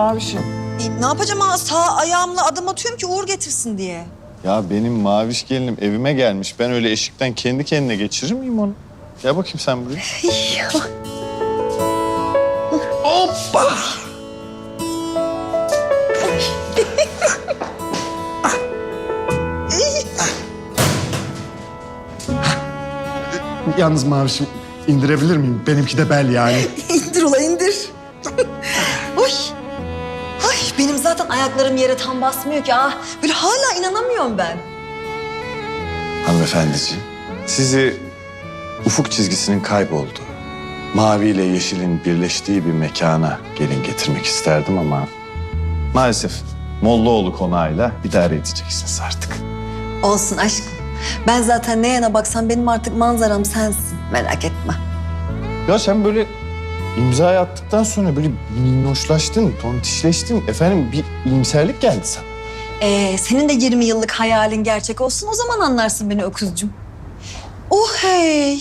Mavişim? E, ne yapacağım ha? Sağ ayağımla adım atıyorum ki uğur getirsin diye. Ya benim Maviş gelinim evime gelmiş. Ben öyle eşikten kendi kendine geçirir miyim onu? Gel bakayım sen buraya. Hoppa! Yalnız Mavişim indirebilir miyim? Benimki de bel yani. Ayaklarım yere tam basmıyor ki. Ah, böyle hala inanamıyorum ben. Hanımefendiciğim, sizi ufuk çizgisinin kaybolduğu, mavi ile yeşilin birleştiği bir mekana gelin getirmek isterdim ama maalesef Mollaoğlu konağıyla idare edeceksiniz artık. Olsun aşkım. Ben zaten ne yana baksam benim artık manzaram sensin. Merak etme. Ya sen böyle imza attıktan sonra böyle minnoşlaştın, tontişleştin. Efendim bir iyimserlik geldi sana. Ee, senin de 20 yıllık hayalin gerçek olsun o zaman anlarsın beni öküzcüm. Oh hey.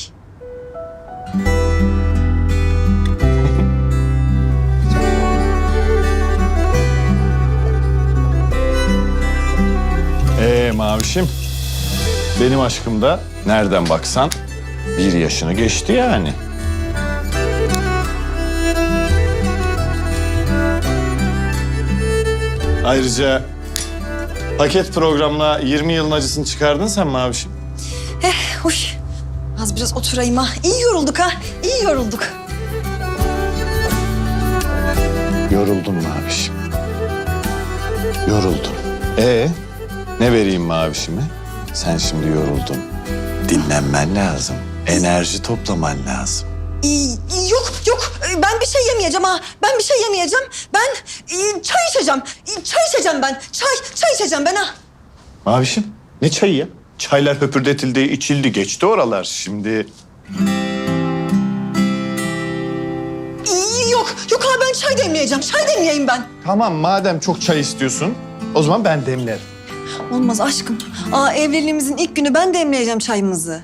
Ee Mavişim, benim aşkım da nereden baksan bir yaşını geçti yani. Ayrıca paket programla 20 yılın acısını çıkardın sen Mavişim. Eh, uy. Az biraz oturayım ha. İyi yorulduk ha. İyi yorulduk. Yoruldum Mavişim. Yoruldum. Ee, ne vereyim Mavişime? Sen şimdi yoruldun. Dinlenmen lazım. Enerji toplaman lazım. İyi, iyi, yok yok Ee, ben bir şey yemeyeceğim ha. Ben bir şey yemeyeceğim. Ben e, çay içeceğim. E, Çay içeceğim ben. Çay, çay içeceğim ben ha. Mavişim, ne çayı ya? Çaylar höpürdetildi, içildi, geçti oralar. Şimdi yok yok ha ben çay demleyeceğim. Çay demleyeyim ben. Tamam madem çok çay istiyorsun o zaman ben demlerim. Olmaz aşkım. Aa evliliğimizin ilk günü ben demleyeceğim çayımızı.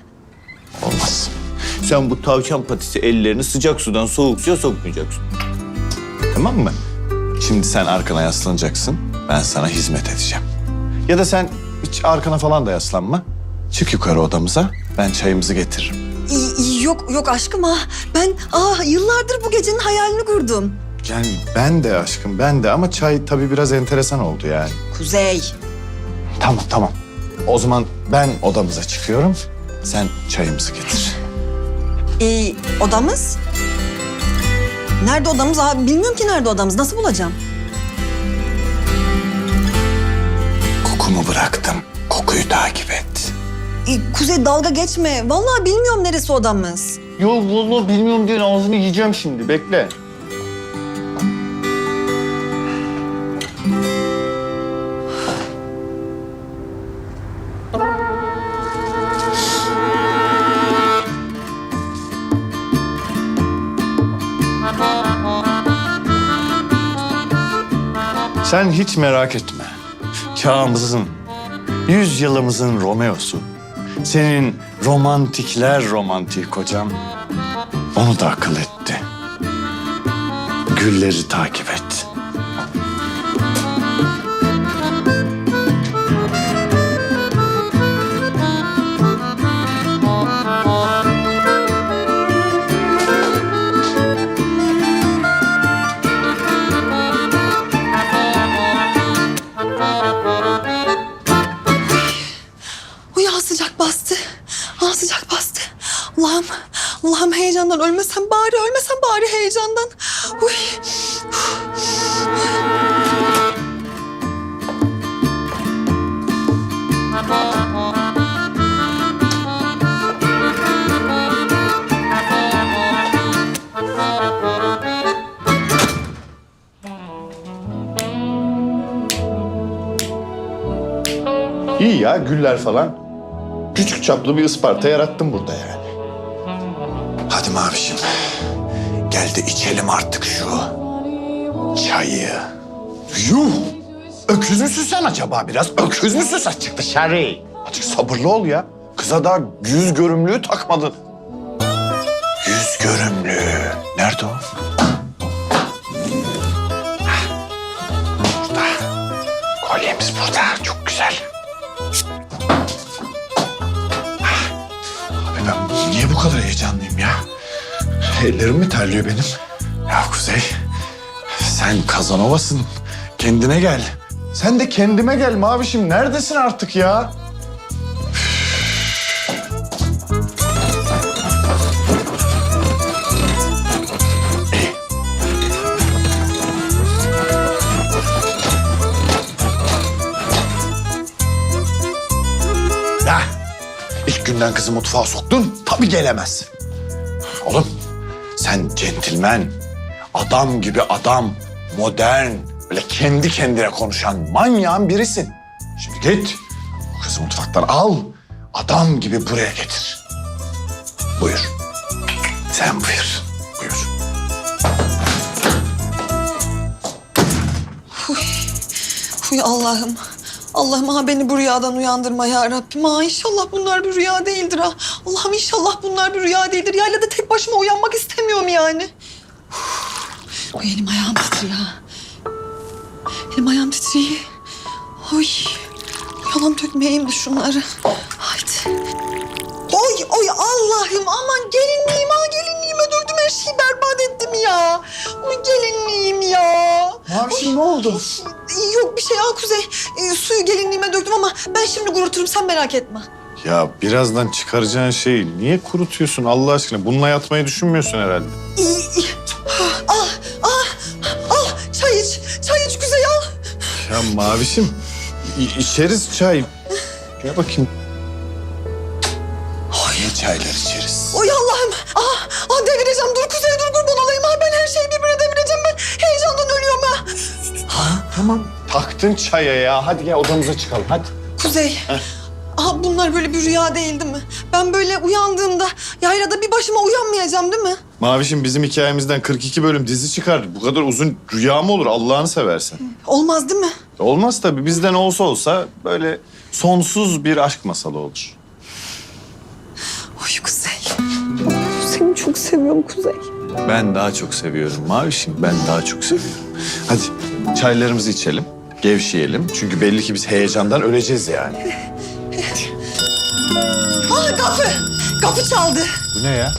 Sen bu tavşan patisi ellerini sıcak sudan soğuk suya sokmayacaksın. Tamam mı? Şimdi sen arkana yaslanacaksın. Ben sana hizmet edeceğim. Ya da sen hiç arkana falan da yaslanma. Çık yukarı odamıza. Ben çayımızı getiririm. Yok yok aşkım ha. Ben aa yıllardır bu gecenin hayalini kurdum. Yani ben de aşkım ben de ama çay tabii biraz enteresan oldu yani. Kuzey. Tamam tamam. O zaman ben odamıza çıkıyorum. Sen çayımızı getir. Ee, odamız? Nerede odamız? Abi bilmiyorum ki nerede odamız. Nasıl bulacağım? Kokumu bıraktım. Kokuyu takip et. Ee, Kuzey dalga geçme. Vallahi bilmiyorum neresi odamız. Yo vallahi bilmiyorum diye ağzını yiyeceğim şimdi. Bekle. Sen hiç merak etme. Çağımızın, yüzyılımızın Romeo'su. Senin romantikler romantik kocam. Onu da akıl etti. Gülleri takip et. Heyecandan ölmesem bari, ölmesem bari heyecandan. Uy. İyi ya güller falan. Küçük çaplı bir Isparta yarattım burada yani. Mavişim. Gel de içelim artık şu çayı. Yuh! Öküz müsün sen acaba biraz? Öküz müsün sen? Çık dışarı. Azıcık sabırlı ol ya. Kıza daha yüz görümlüğü takmadın. Yüz görümlüğü. Nerede o? Ellerim mi terliyor benim? Ya Kuzey, sen Kazanova'sın. Kendine gel. Sen de kendime gel Mavişim. Neredesin artık ya? Ya ilk günden kızı mutfağa soktun tabii gelemezsin. Oğlum sen centilmen, adam gibi adam, modern, böyle kendi kendine konuşan manyağın birisin. Şimdi git bu kızı mutfaktan al, adam gibi buraya getir. Buyur. Sen buyur. Buyur. Uy Allah'ım. Allah'ım ha beni bu rüyadan uyandırma ya Rabbim. Ha inşallah bunlar bir rüya değildir ha. Allah'ım inşallah bunlar bir rüya değildir. Yaylada tek başıma uyanmak istemiyorum yani. Uf, Uy elim ayağım titriyor ha. Elim ayağım titriyor. Oy. Yalan dökmeyeyim de şunları. Haydi. Oy oy Allah'ım aman gelinliğim ha gelinliğime döktüm her şeyi ettim ya. Oy gelinliğim ya. Mavişim ne oldu? Yok bir şey al Kuzey. Ee, suyu gelinliğime döktüm ama ben şimdi kuruturum sen merak etme. Ya birazdan çıkaracağın şeyi niye kurutuyorsun Allah aşkına? Bununla yatmayı düşünmüyorsun herhalde. İyi, iyi. Al, al, al. Çay iç, çay iç Kuzey al. Ya Mavişim i- içeriz çay. Gel bakayım. Ne çaylar içeriz? Oy Allah'ım. Tamam. Taktın çaya ya. Hadi gel odamıza çıkalım hadi. Kuzey. Aha bunlar böyle bir rüya değil değil mi? Ben böyle uyandığımda yaylada bir başıma uyanmayacağım değil mi? Mavişim bizim hikayemizden 42 bölüm dizi çıkar. Bu kadar uzun rüya mı olur Allah'ını seversen? Olmaz değil mi? Olmaz tabii. Bizden olsa olsa böyle sonsuz bir aşk masalı olur. Oy Kuzey. Seni çok seviyorum Kuzey. Ben daha çok seviyorum Mavişim. Ben daha çok seviyorum. Hadi çaylarımızı içelim. Gevşeyelim. Çünkü belli ki biz heyecandan öleceğiz yani. Aa kapı. Kapı çaldı. Bu ne ya?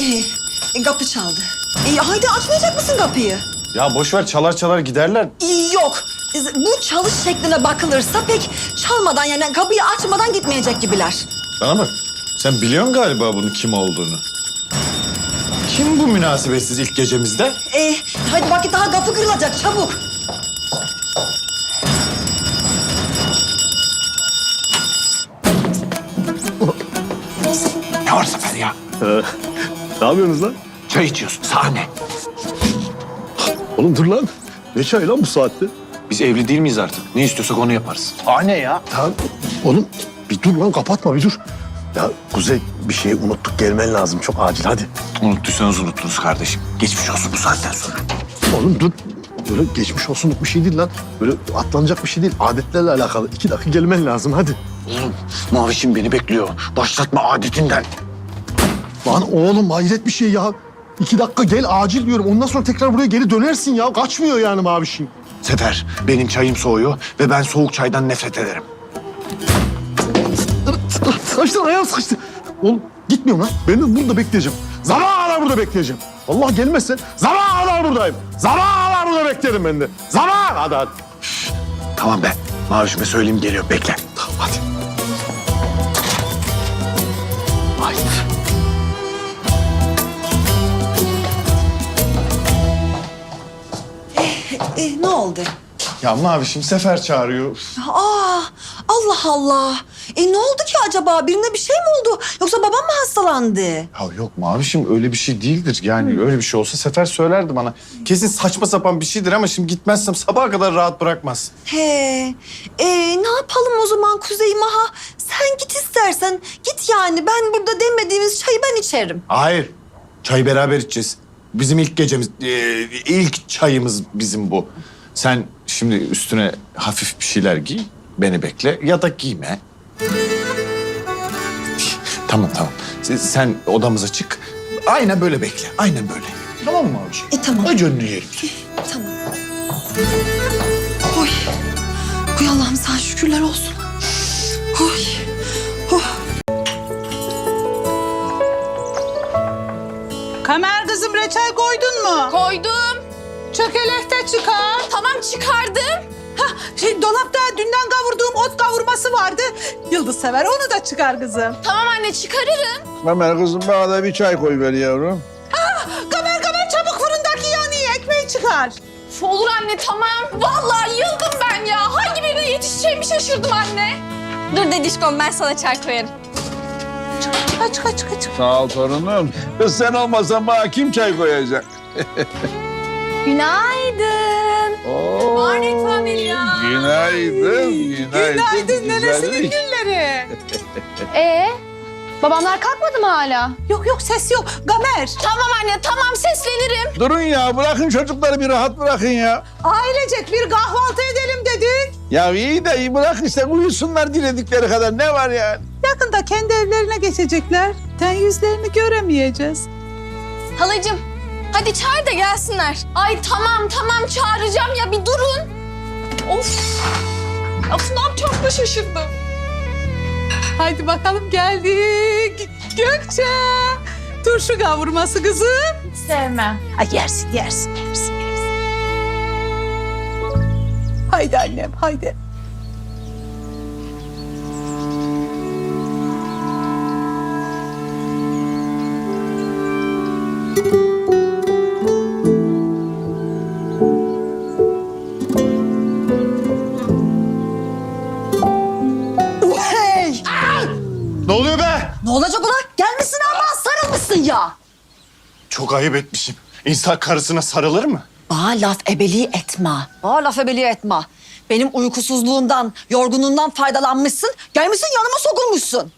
Ee, e, kapı çaldı. Ee, haydi açmayacak mısın kapıyı? Ya boş ver çalar çalar giderler. Ee, yok. Bu çalış şekline bakılırsa pek çalmadan yani kapıyı açmadan gitmeyecek gibiler. Bana bak. Sen biliyorsun galiba bunun kim olduğunu. Kim bu münasebetsiz ilk gecemizde? Ee, hadi vakit daha kapı kırılacak çabuk. Ne var Zafer ya? Ne yapıyorsunuz lan? Çay içiyorsun sahne. Oğlum dur lan. Ne çay lan bu saatte? Biz evli değil miyiz artık? Ne istiyorsak onu yaparız. Sahne ya. Tamam. Oğlum bir dur lan kapatma bir dur. Ya Kuzey bir şeyi unuttuk gelmen lazım çok acil hadi. Unuttuysanız unuttunuz kardeşim. Geçmiş olsun bu saatten sonra. Oğlum dur. Böyle geçmiş olsunluk bir şey değil lan. Böyle atlanacak bir şey değil. Adetlerle alakalı. İki dakika gelmen lazım hadi. Oğlum Mavişim beni bekliyor. Başlatma adetinden. Lan oğlum hayret bir şey ya. İki dakika gel acil diyorum. Ondan sonra tekrar buraya geri dönersin ya. Kaçmıyor yani mavişin. Sefer benim çayım soğuyor ve ben soğuk çaydan nefret ederim. Sıkıştı ayağım sıkıştı. Oğlum gitmiyorum lan. Ben de burada bekleyeceğim. Zaman kadar burada bekleyeceğim. Allah gelmezsen zaman kadar buradayım. Zaman kadar burada beklerim ben de. Zaman kadar. Tamam be. Mavişime söyleyeyim geliyor bekle. Tamam hadi. Ay. Ee, ne oldu? Ya Mavişim Sefer çağırıyor. Aa, Allah Allah. E ne oldu ki acaba? Birine bir şey mi oldu? Yoksa babam mı hastalandı? Ya yok Mavişim öyle bir şey değildir. Yani öyle bir şey olsa Sefer söylerdi bana. Kesin saçma sapan bir şeydir ama şimdi gitmezsem sabaha kadar rahat bırakmaz. He. E, ne yapalım o zaman Kuzey Maha? Sen git istersen. Git yani. Ben burada demediğimiz çayı ben içerim. Hayır. Çayı beraber içeceğiz. Bizim ilk gecemiz, e, ilk çayımız bizim bu. Sen şimdi üstüne hafif bir şeyler giy, beni bekle ya da giyme. Tamam tamam. Sen, sen odamıza çık. Aynen böyle bekle. Aynen böyle. Tamam mı abiciğim? E tamam. Ay canını yerim. Tamam. Oy. Oy Allah'ım sen şükürler olsun. Oy. Oh. Kamer kızım reçel koydun mu? Koydum. Çökelek de çıkar. Tamam çıkardım. Şey, dolapta dünden kavurduğum ot kavurması vardı. Yıldız sever onu da çıkar kızım. Tamam anne çıkarırım. Ömer kızım bana da bir çay koy ver yavrum. Kamer kamer çabuk fırındaki yanıyor ekmeği çıkar. Olur anne tamam. Vallahi yıldım ben ya. Hangi birine yetişeceğimi şaşırdım anne. Dur dedişkom ben sana çay koyarım. Çıkar çıkar çıkar çıkar. Sağ ol torunum. Kız sen olmasan bana kim çay koyacak? Günaydın. Oo, familia. Günaydın, günaydın. Günaydın nenesinin güzellik. gülleri. Ee, babamlar kalkmadı mı hala? Yok yok ses yok. Kamer. Tamam anne tamam seslenirim. Durun ya bırakın çocukları bir rahat bırakın ya. Ailecek bir kahvaltı edelim dedik. Ya iyi de iyi bırak işte uyusunlar diledikleri kadar ne var yani? Yakında kendi evlerine geçecekler. Ten yüzlerini göremeyeceğiz. Halacığım hadi çağır da gelsinler. Ay tamam tamam çağıracağım ya bir durun. Of. Of ne yapacağımı şaşırdım. Haydi bakalım geldik. Gökçe. Turşu kavurması kızım. Sevmem. Ay yersin, yersin, yersin, yersin. Haydi annem, haydi. Çok ayıp etmişim. İnsan karısına sarılır mı? Bana laf ebeliği etme. Bana laf ebeliği etme. Benim uykusuzluğumdan, yorgunluğumdan faydalanmışsın. Gelmişsin yanıma sokulmuşsun.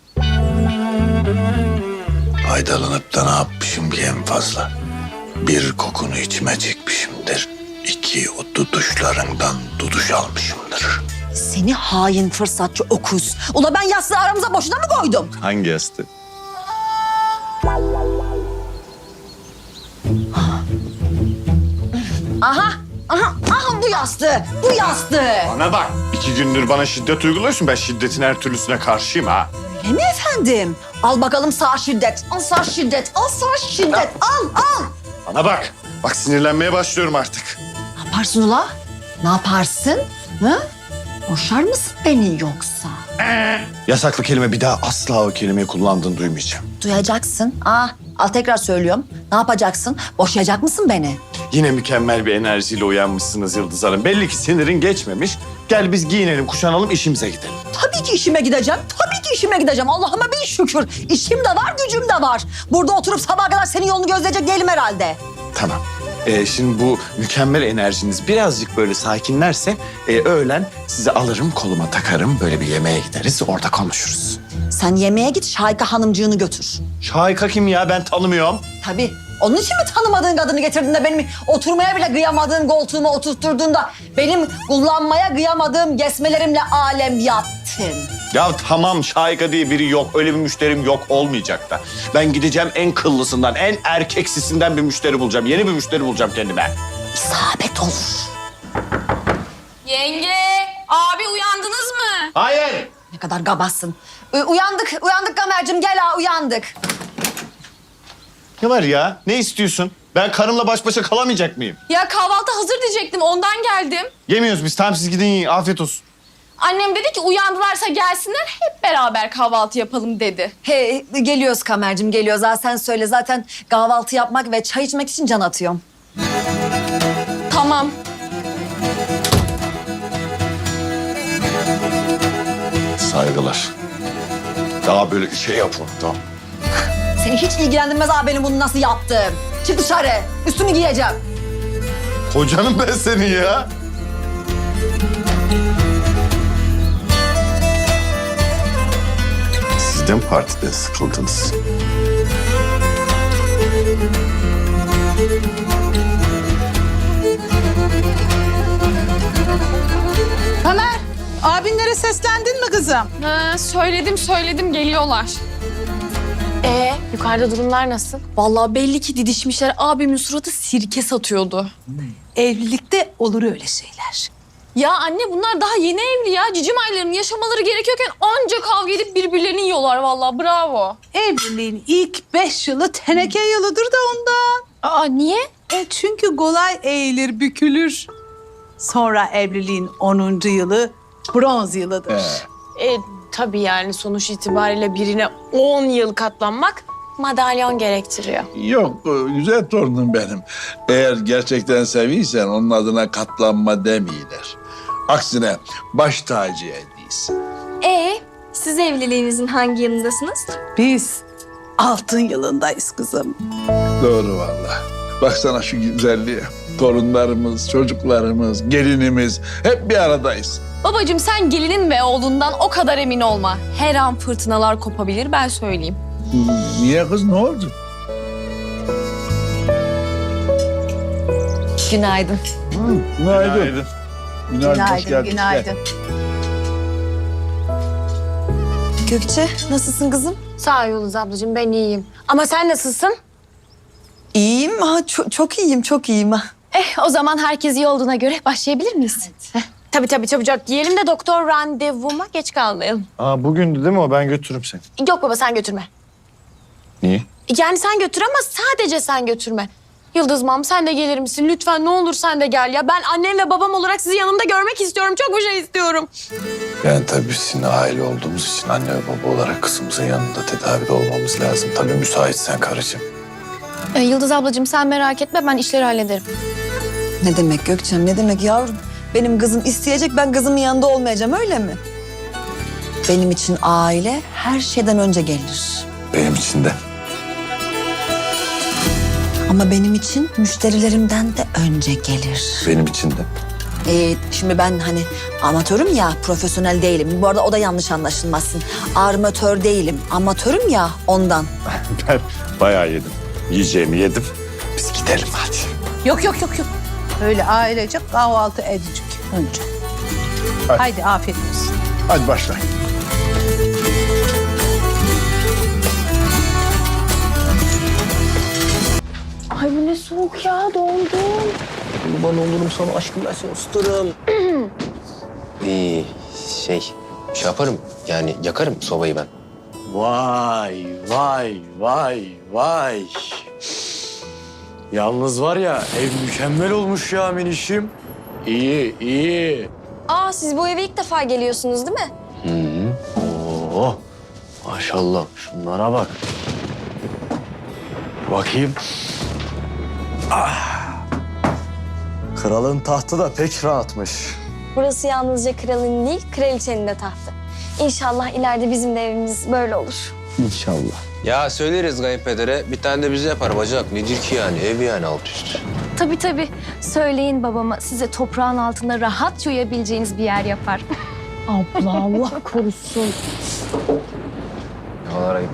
Faydalanıp da ne yapmışım ki en fazla? Bir kokunu içime çekmişimdir. İki o duduşlarından duduş almışımdır. Seni hain fırsatçı okuz. Ula ben yastığı aramıza boşuna mı koydum? Hangi yastık? Aha, aha, aha bu yastığı, bu yastığı. Bana bak. iki gündür bana şiddet uyguluyorsun. Ben şiddetin her türlüsüne karşıyım ha. Öyle mi efendim? Al bakalım sağ şiddet, al sağ şiddet, al sağ şiddet, al, al. Bana bak. Bak sinirlenmeye başlıyorum artık. Ne yaparsın ula? Ne yaparsın? Hı? Boşar mısın beni yoksa? Yasaklı kelime bir daha asla o kelimeyi kullandığını duymayacağım. Duyacaksın. Ah, al tekrar söylüyorum. Ne yapacaksın? Boşayacak mısın beni? Yine mükemmel bir enerjiyle uyanmışsınız Yıldız Hanım. Belli ki sinirin geçmemiş. Gel biz giyinelim, kuşanalım, işimize gidelim. Tabii ki işime gideceğim. Tabii ki işime gideceğim. Allah'ıma bin şükür. İşim de var, gücüm de var. Burada oturup sabaha kadar senin yolunu gözleyecek değilim herhalde. Tamam. Ee, şimdi bu mükemmel enerjiniz birazcık böyle sakinlerse e, öğlen sizi alırım koluma takarım böyle bir yemeğe gideriz orada konuşuruz. Sen yemeğe git Şahika hanımcığını götür. Şahika kim ya ben tanımıyorum. Tabii. Onun için mi tanımadığın kadını getirdin de benim oturmaya bile kıyamadığın koltuğuma oturtturdun da benim kullanmaya kıyamadığım gesmelerimle alem yaptın. Ya tamam Şahika diye biri yok öyle bir müşterim yok olmayacak da. Ben gideceğim en kıllısından en erkeksisinden bir müşteri bulacağım. Yeni bir müşteri bulacağım kendime. İsabet olur. Yenge, abi uyandınız mı? Hayır. Ne kadar gabassın. U- uyandık, uyandık Gamer'cim gel ha uyandık. Ne var ya ne istiyorsun? Ben karımla baş başa kalamayacak mıyım? Ya kahvaltı hazır diyecektim ondan geldim. Yemiyoruz biz tamam siz gidin yiyin afiyet olsun. Annem dedi ki uyandılarsa gelsinler hep beraber kahvaltı yapalım dedi. He, geliyoruz Kamer'cim geliyoruz. Ha, sen söyle zaten kahvaltı yapmak ve çay içmek için can atıyorum. Tamam. Saygılar. Daha böyle şey yapın tamam. Seni hiç ilgilendirmez abi benim bunu nasıl yaptım. Çık dışarı. Üstümü giyeceğim. Kocanım ben senin ya. Sizden partide sıkıldınız. Kamer, abinlere seslendin mi kızım? Ha, söyledim söyledim geliyorlar. Ee, yukarıda durumlar nasıl? Vallahi belli ki didişmişler. Abimin suratı sirke satıyordu. Evlilikte olur öyle şeyler. Ya anne bunlar daha yeni evli ya. Cicim aylarının yaşamaları gerekiyorken anca kavga edip birbirlerini yiyorlar vallahi bravo. Evliliğin ilk beş yılı teneke yılıdır da ondan. Aa niye? E çünkü kolay eğilir, bükülür. Sonra evliliğin 10. yılı bronz yılıdır. E, tabii yani sonuç itibariyle birine 10 yıl katlanmak madalyon gerektiriyor. Yok e, güzel torunum benim. Eğer gerçekten seviysen onun adına katlanma demeyiler. Aksine baş tacı ediysin. E siz evliliğinizin hangi yılındasınız? Biz altın yılındayız kızım. Doğru valla. Baksana şu güzelliğe. Torunlarımız, çocuklarımız, gelinimiz hep bir aradayız. Babacığım sen gelinin ve oğlundan o kadar emin olma. Her an fırtınalar kopabilir ben söyleyeyim. Niye kız ne oldu? Günaydın. Günaydın. Günaydın. hoş geldin. günaydın. Gökçe nasılsın kızım? Sağ ol Yıldız ablacığım ben iyiyim. Ama sen nasılsın? İyiyim ha çok, çok iyiyim çok iyiyim ha. Eh o zaman herkes iyi olduğuna göre başlayabilir miyiz? Tabii tabii çabucak giyelim de doktor randevuma geç kalmayalım. Aa bugündü değil mi o? Ben götürürüm seni. Yok baba sen götürme. Niye? Yani sen götür ama sadece sen götürme. Yıldız mam sen de gelir misin? Lütfen ne olur sen de gel ya. Ben annem ve babam olarak sizi yanımda görmek istiyorum. Çok bir şey istiyorum. Yani tabii sizin aile olduğumuz için anne ve baba olarak kızımızın yanında tedavide olmamız lazım. Tabii müsaitsen karıcığım. Ee, Yıldız ablacığım sen merak etme ben işleri hallederim. Ne demek Gökçem ne demek yavrum? Benim kızım isteyecek ben kızımın yanında olmayacağım öyle mi? Benim için aile her şeyden önce gelir. Benim için de. Ama benim için müşterilerimden de önce gelir. Benim için de. Ee, şimdi ben hani amatörüm ya, profesyonel değilim. Bu arada o da yanlış anlaşılmasın. Armatör değilim, amatörüm ya ondan. Ben bayağı yedim. Yiyeceğimi yedim. Biz gidelim hadi. Yok yok yok yok. Öyle ailecek kahvaltı edecek önce. Hadi. Haydi afiyet olsun. Hadi başlayın. Ay bu ne soğuk ya dondum. Kurban olurum sana aşkım ben seni ısıtırım. Ee, şey, şey yaparım yani yakarım sobayı ben. Vay vay vay vay. Yalnız var ya ev mükemmel olmuş ya menişim. İyi iyi. Aa siz bu eve ilk defa geliyorsunuz değil mi? Oo, maşallah şunlara bak. Bakayım. Ah. Kralın tahtı da pek rahatmış. Burası yalnızca kralın değil kraliçenin de tahtı. İnşallah ileride bizim de evimiz böyle olur. İnşallah. Ya söyleriz kayınpedere bir tane de bize yapar bacak. Nedir ki yani ev yani alt üst. Tabii tabii. Söyleyin babama size toprağın altında rahatça uyuyabileceğiniz bir yer yapar. Abla Allah korusun. Ne kadar ayıp.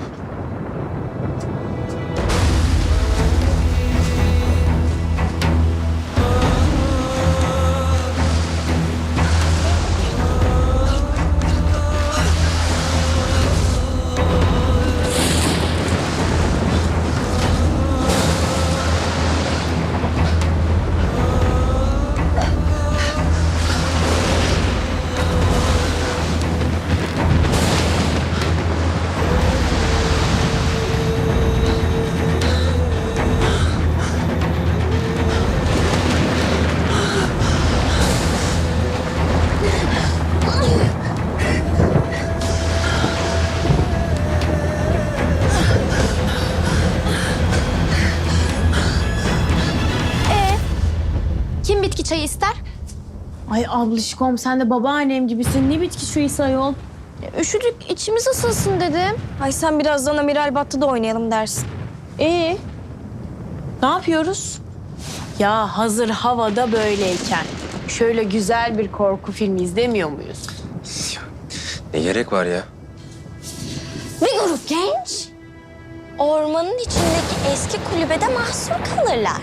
Ay ablişkom sen de babaannem gibisin. Ne bitki şu İsa yol? Üşüdük içimiz ısınsın dedim. Ay sen birazdan Amiral Battı'da oynayalım dersin. İyi. Ne yapıyoruz? Ya hazır havada böyleyken şöyle güzel bir korku filmi izlemiyor muyuz? Ne gerek var ya? Bir grup genç ormanın içindeki eski kulübede mahsur kalırlar.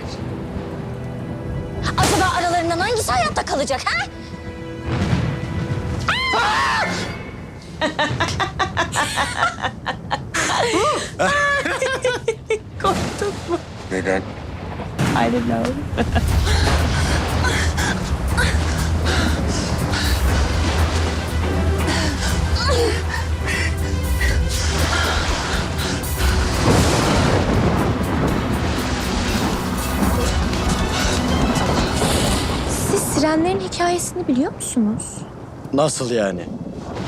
Acaba aralarından hangisi hayatta kalacak ha? Korktun mu? Neden? I don't know. Siz sirenlerin hikayesini biliyor musunuz? Nasıl yani?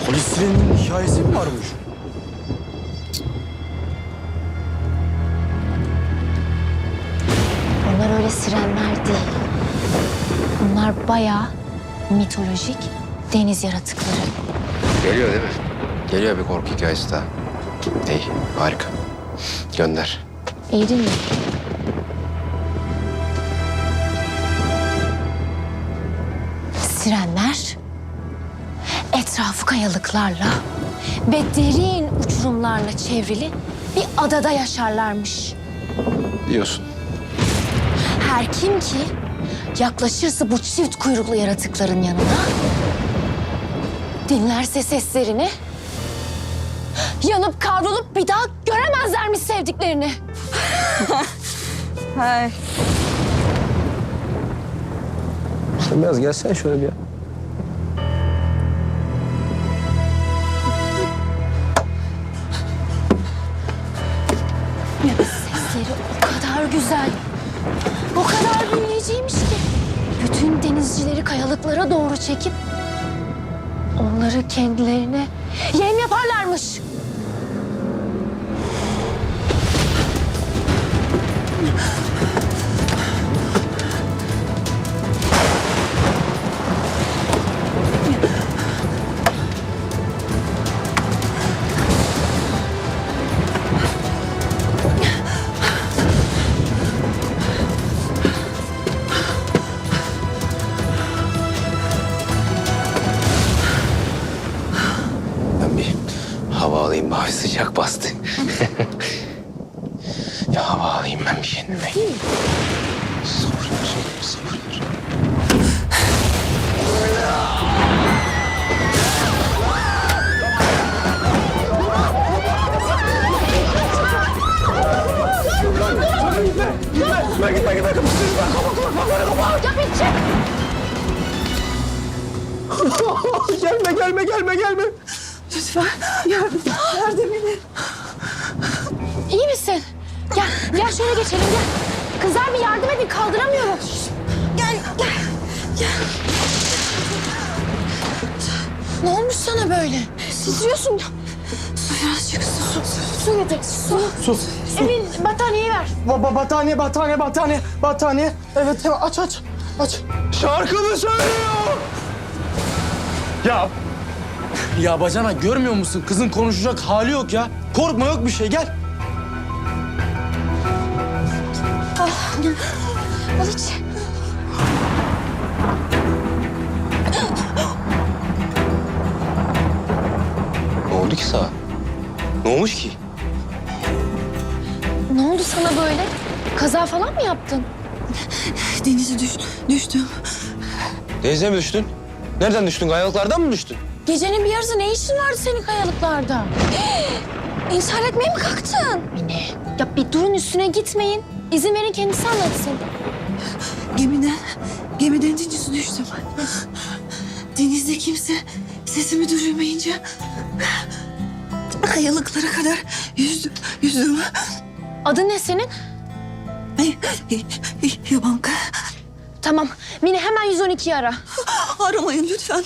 Polis sireninin hikayesi mi varmış? Onlar öyle sirenler değil. Bunlar bayağı mitolojik deniz yaratıkları. Geliyor değil mi? Geliyor bir korku hikayesi daha. İyi, harika. Gönder. İyi değil mi? Sirenler kayalıklarla ve derin uçurumlarla çevrili bir adada yaşarlarmış. Diyorsun. Her kim ki yaklaşırsa bu çift kuyruklu yaratıkların yanına dinlerse seslerini yanıp kavrulup bir daha göremezlermiş sevdiklerini. Sen biraz gelsen şöyle bir. Sesleri güzel, o kadar büyüleyiciymiş ki. Bütün denizcileri kayalıklara doğru çekip onları kendilerine yem yaparlarmış. Gelme gelme gelme gelme. İyi misin? Gel, gel şöyle geçelim gel. Kızlar bir yardım edin kaldıramıyorum. Gel, gel, gel. Ne olmuş sana böyle? Titriyorsun. Birazcık su, su, su getir. Su. Sus. Emin battaniyeyi ver. Ba- battaniye, battaniye, battaniye, battaniye. Evet, aç, aç, aç. Şarkı mı söylüyor? Ya. Ya bacana görmüyor musun? Kızın konuşacak hali yok ya. Korkma yok bir şey, gel. Al iç. Ne oldu ki sana? Ne olmuş ki? Ne oldu sana böyle? Kaza falan mı yaptın? Denize düş, düştüm. Denize mi düştün? Nereden düştün? Kayalıklardan mı düştün? Gecenin bir yarısı ne işin vardı senin kayalıklarda? İntihar etmeye mi kalktın? Mine. Ya bir durun üstüne gitmeyin. İzin verin kendisi anlatsın. Gemiden, gemiden denize düştüm. Denizde kimse sesimi duyurmayınca kayalıklara kadar yüzdüm, yüzdüm. Adın ne senin? Yabanka, Tamam. Mine hemen 112'yi ara. Aramayın lütfen.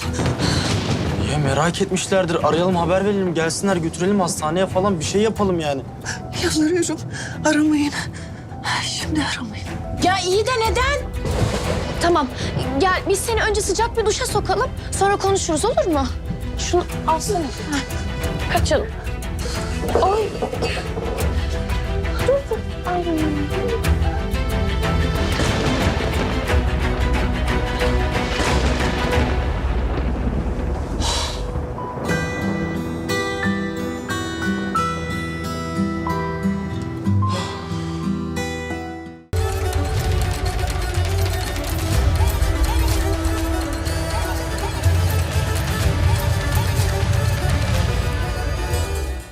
Ya merak etmişlerdir. Arayalım, haber verelim. Gelsinler, götürelim hastaneye falan. Bir şey yapalım yani. Yalvarıyorum, aramayın. Şimdi aramayın. Ya iyi de neden? Tamam. Gel biz seni önce sıcak bir duşa sokalım. Sonra konuşuruz olur mu? Şunu alsana. Heh. Kaçalım. Ay. Dur dur. Ay.